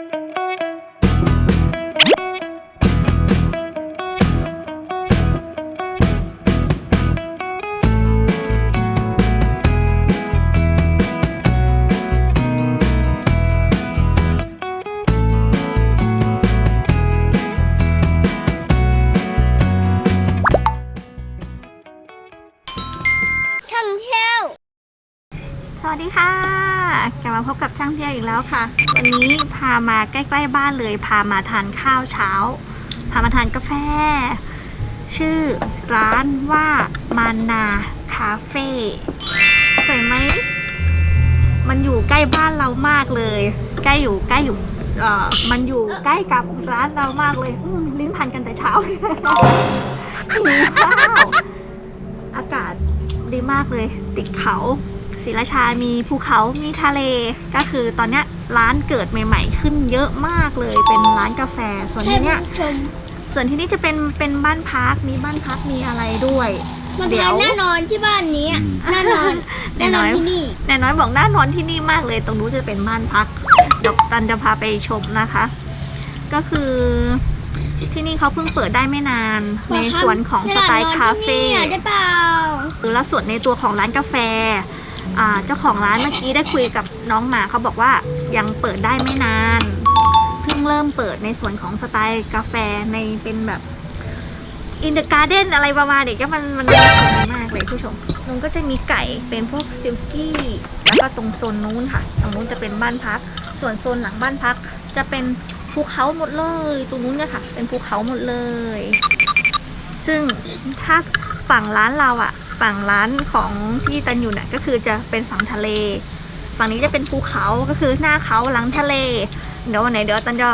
ท่องเที่ยว สวัสดีค่ะ กลับมาพบกับช่างเพียวอีกแล้วค่ะ วันนี้พามาใกล้ๆบ้านเลย พามาทานข้าวเช้า พามาทานกาแฟ ชื่อร้านว่ามานาคาเฟ่สวยไหม มันอยู่ใกล้บ้านเรามากเลย ใกล้อยู่ใกล้อยู่เอ่อมันอยู่ใกล้กับร้านเรามากเลยลิ้นพันกันแต่เช้าหิวข้าวอากาศดีมากเลย ติดเขา ศรีราชามีภูเขามีทะเล ก็คือตอนเนี้ยร้านเกิดใหม่ ๆ ขึ้นเยอะมากเลยเป็นร้านกาแฟ ส่วนให้ที่เนี้ยผู้ชมส่วนที่นี่จะเป็นเป็นบ้านพักมีบ้านพักมีอะไรด้วยมันเดี๋แพยวงแน่นอนที่บ้านนี้อะแน่นอนแน่แน่นนออนนที่นี่แน่น้อยบอกน่านอนที่นี่มากเลย ตรงนู้นจะเป็นบ้านพักเดยวตันจะพาไปชมนะคะ ก็คือที่นี่เขาเพิ่งเปิดได้ไม่นาน ในส่วนของสไตล์คาเฟ่อยากนอนที่นี่อะได้เปล่าแล้วส่วนในตัวของร้านกาแฟอ่า เจ้าของร้านเมื่อกี้ได้คุยกับน้องหมาเขาบอกว่ายังเปิดได้ไม่นานเพิ่งเริ่มเปิดในส่วนของสไตล์กาแฟในเป็นแบบอินเด e g การ์เด้นอะไรประมาณนี้ก็มันมันน่าสนมากเลยผู้ชมตรงก็จะมีไก่เป็นพวกซิลกี้แล้วก็ตรงโซนนู้นค่ะตรงนู้นจะเป็นบ้านพัก ส่วนโซนหลังบ้านพัก จะเป็นภูเขาหมดเลย ตรงนู้นเนี่ยค่ะ เป็นภูเขาหมดเลย ซึ่งถ้าฝั่งร้านเราอะ ฝั่งร้านของพี่ตันอยู่เนี่ยก็คือจะเป็นฝั่งทะเล ฝั่งนี้จะเป็นภูเขาก็คือหน้าเขาหลังทะเล เดี๋ยววันไหนเดี๋ยวตันจะ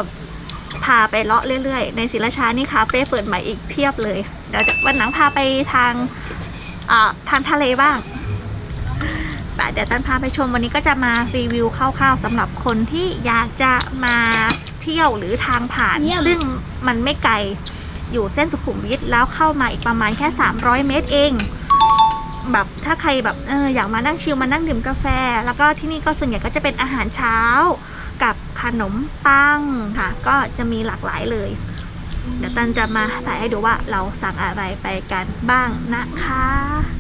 พาไปเลาะเรื่อยๆ ในศิลาชานี่คาเฟ่เปิดใหม่อีกเพียบเลย เดี๋ยววันหลังพาไปทางอ่าทางทะเลบ้างแต่เดี๋ยวตันพาไปชมวันนี้ก็จะมารีวิวคร่าวๆสำหรับคนที่อยากจะมาเที่ยวหรือทางผ่านเยี่ยมซึ่งมันไม่ไกลอยู่เส้นสุขุมวิทแล้วเข้ามาอีกประมาณแค่ 300 เมตรเอง แบบถ้าใครแบบเอออยากมานั่งชิลมานั่งดื่มกาแฟ แล้วก็ที่นี่ก็ส่วนใหญ่ก็จะเป็นอาหารเช้ากับขนมปังค่ะ ก็จะมีหลากหลายเลย เดี๋ยวตันจะมาถ่ายให้ดูว่าเราสั่งอะไรไปกันบ้างนะคะ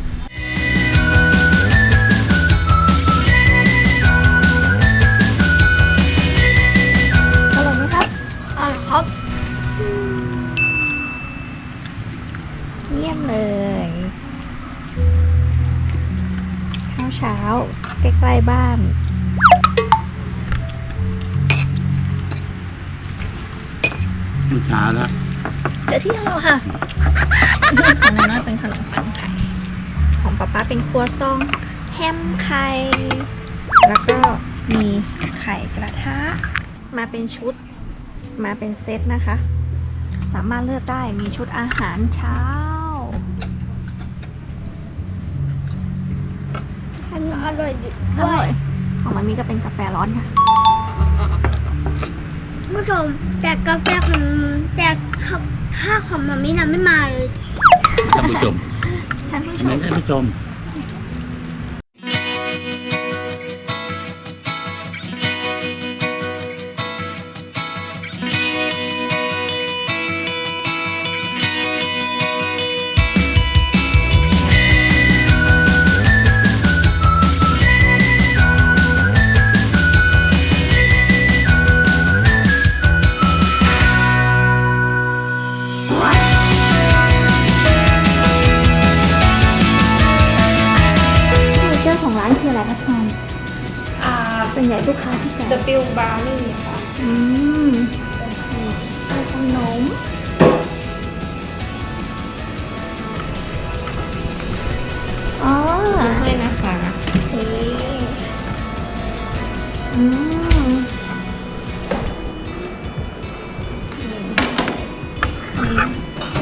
เช้า ใกล้ ๆ บ้านลูกช้าแล้วเดี๋ยวที่เราค่ะ ของน้อยๆเป็นขนมปังไข่ ของป๊าป๊าเป็นครัวซองแฮมไข่ แล้วก็มีไข่กระทะ มาเป็นชุด มาเป็นเซตนะคะ สามารถเลือกได้มีชุดอาหารเช้า อันนี้อร่อยอยู่อด้วร่อยยของมันมีก็เป็นกาแฟร้อนค่ะผู้ชมแต่กาแฟของแต่ข้าวข้าวของมามิน่ะไม่มาเลยท่านผู้ชมท่านผู้ชไหนมท่านผู้ชม เลยนะคะโอเคอืม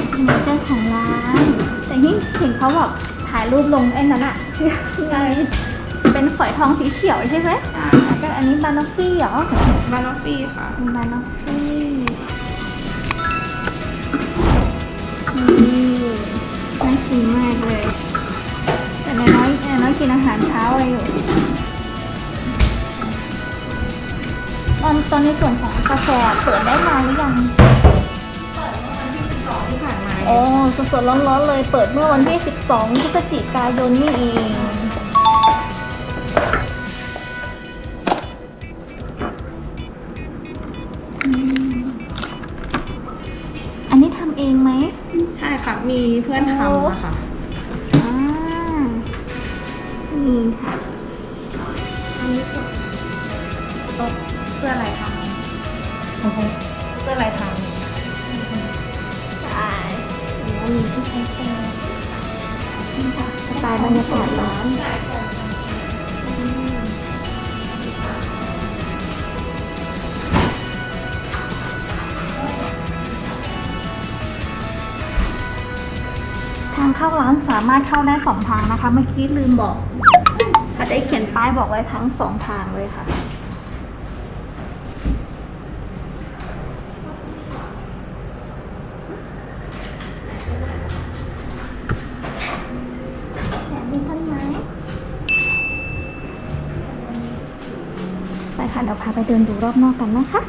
ซิกเนเจอร์ของร้านแต่นี่เห็นเขาแบบถ่ายรูปลงไอ้นั้นอะใช่เป็นฝอยทองสีเขียวใช่ไหมแล้วก็อันนี้บานอฟฟี่เหรอบานอฟฟี่ค่ะเป็นบานอฟฟี่นี่น่ากินมากเลย กินอาหารเช้าอะไรอยู่ ตอนตอนในส่วนของกาแฟเปิดได้นานหรือยังที่ผ่านมาโอ้สดๆร้อนๆเลย เปิดเมื่อวันที่ 12พฤศจิกายนนี่เองอืมอันนี้ทำเองไหม ใช่ค่ะ มีเพื่อนทำอะค่ะ มีที่ใช้เซลล์นี่ค่ะสไตล์บรรยากาศร้านทางเข้าร้านสามารถเข้าได้สองทางนะคะ เมื่อกี้ลืมบอกอาจจะเขียนป้ายบอกไว้ทั้งสองทางเลยค่ะ เดี๋ยวพาไปเดินดูรอบนอกกันนะคะ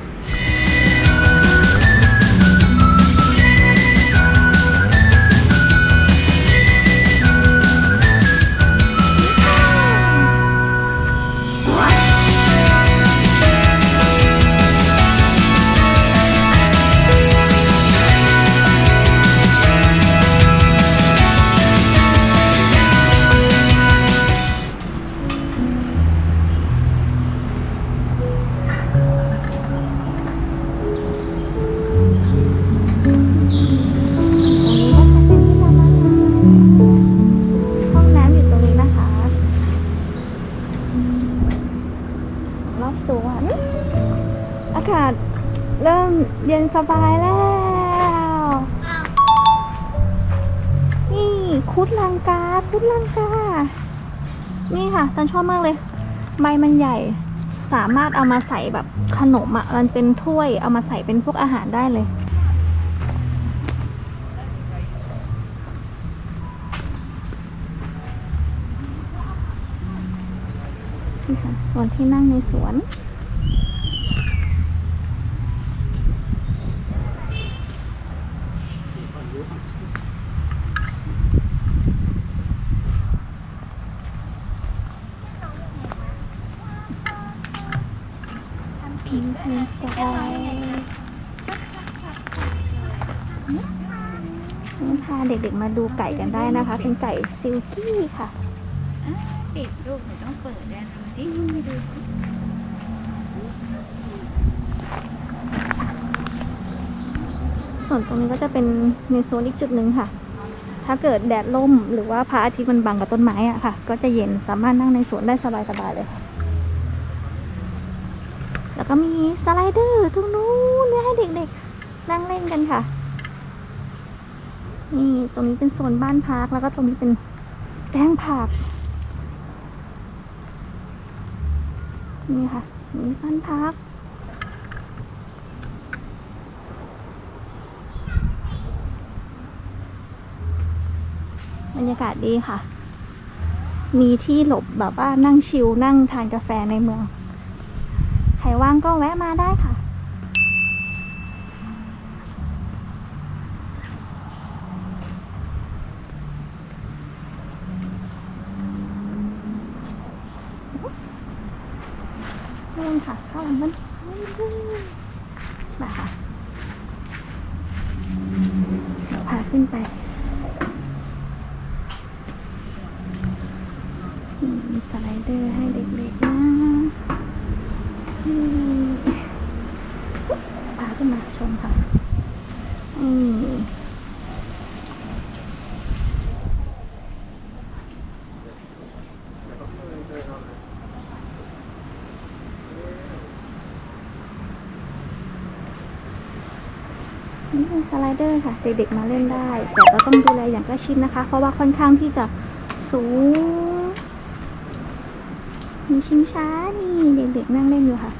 สบายแล้ว นี่คุดลังกาคุดลังกา นี่ค่ะตันชอบมากเลย ใบมันใหญ่ สามารถเอามาใส่แบบขนมอะ มันเป็นถ้วยเอามาใส่เป็นพวกอาหารได้เลยนี่ค่ะส่วนที่นั่งในสวน พิงพิงไก่นี่พาเด็กๆมาดูไก่กันได้นะคะ เป็นไก่ซิลกี้ค่ะปิดลูกหนูต้องเปิดด้วยนะสิดูสิส่วนตรงนี้ก็จะเป็นในโซนอีกจุดหนึ่งค่ะ ถ้าเกิดแดดล่มหรือว่าพระอาทิตย์มันบังกับต้นไม้อะค่ะ ก็จะเย็นสามารถนั่งในสวนได้สบายๆเลยค่ะแล้วก็มีสไลเดอร์ตรงนู้นไว้ให้เด็กๆ นั่งเล่นกันค่ะ นี่ตรงนี้เป็นโซนบ้านพักแล้วก็ตรงนี้เป็นแป้งผัก นี่ค่ะนี่บ้านพักบรรยากาศดีค่ะ มีที่หลบแบบว่านั่งชิลนั่งทานกาแฟในเมือง ใครว่างก็แวะมาได้ค่ะ เล่นค่ะ เข้าหลัง มันมาค่ะเดี๋ยวพาขึ้นไปมีสไลเดอร์ให้เด็กๆนะพาขึ้นมาชมค่ะอืม นี่เป็นสไลเดอร์ค่ะ เด็กๆมาเล่นได้ แต่ก็ต้องดูแลอย่างใกล้ชิดนะคะ เพราะว่าค่อนข้างที่จะสูง มีชิงช้านี่เด็กๆนั่งเล่นอยู่ค่ะ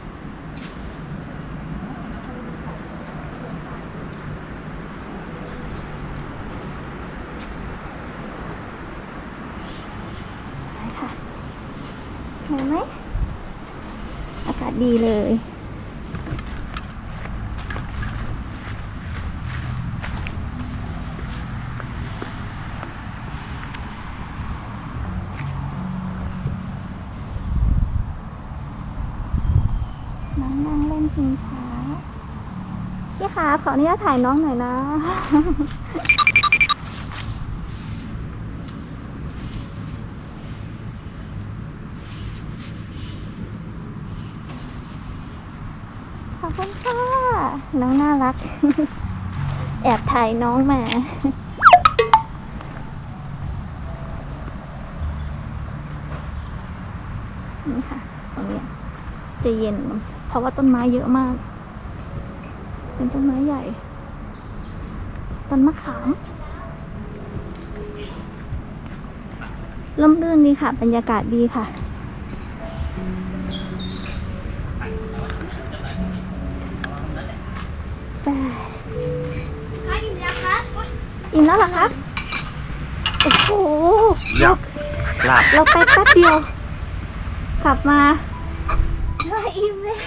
ไปค่ะเห็นไหม อากาศดีเลย น้องนั่งเล่นชิงช้าพี่คะ ขออนุญาตถ่ายน้องหน่อยนะ ขอบคุณค่ะ น้องน่ารัก แอบถ่ายน้องมานี่ค่ะตรงนี้จะเย็น เพราะว่าต้นไม้เยอะมาก เป็นต้นไม้ใหญ่ ต้นมะขามร่มรื่นดีค่ะ บรรยากาศดีค่ะไปใครกินยังคะอุ๊ยอิ่มแล้วเหรอคะโอ้โหยับลาบเราไปแป๊บเดียว กลับมาไม่อิ่มเลย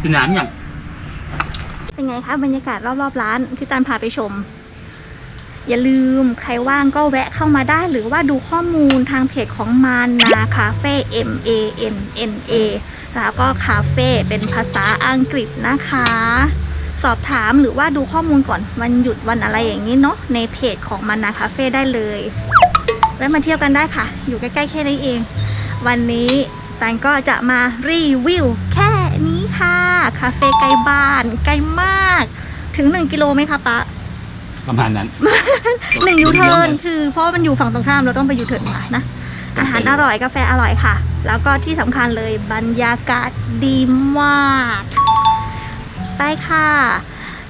พี่น้ำอยังเป็นไงคะบรรยากาศรอบๆร้านที่ตันพาไปชม อย่าลืมใครว่างก็แวะเข้ามาได้หรือว่าดูข้อมูลทางเพจของมานนาคาเฟ่ M A N N A แล้วก็คาเฟ่เป็นภาษาอังกฤษนะคะ สอบถามหรือว่าดูข้อมูลก่อนวันหยุดวันอะไรอย่างนี้เนาะในเพจของมานาคาเฟ่ได้เลยแวะมาเที่ยวกันได้ค่ะ อยู่ใกล้ๆแค่นี้เอง วันนี้ ตันก็จะมารีวิวแค่นี้ค่ะ คาเฟ่ใกล้บ้านใกล้มาก ถึง 1 กิโลไหมคะปะประมาณนั้น หนึ่งยูเทิร์นคือเพราะว่ามันอยู่ฝั่งตรงข้ามเราต้องไปยูเทิร์นมานะ อาหารอร่อยกาแฟอร่อยค่ะ แล้วก็ที่สำคัญเลยบรรยากาศดีมากไปค่ะ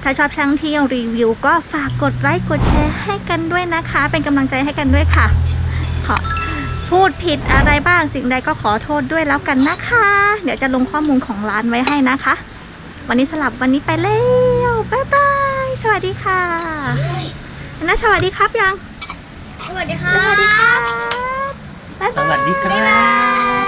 ถ้าชอบช่างเที่ยวรีวิว ก็ฝากกดไลค์กดแชร์ให้กันด้วยนะคะ เป็นกำลังใจให้กันด้วยค่ะ ขอ พูดผิดอะไรบ้างสิ่งใดก็ขอโทษด้วยแล้วกันนะคะ เดี๋ยวจะลงข้อมูลของร้านไว้ให้นะคะ วันนี้สลับวันนี้ไปแล้วบ๊ายบายสวัสดีค่ะนะสวัสดีครับยัง สวัสดีค่ะสวัสดีครับบ๊ายสบาย วัสดีครับ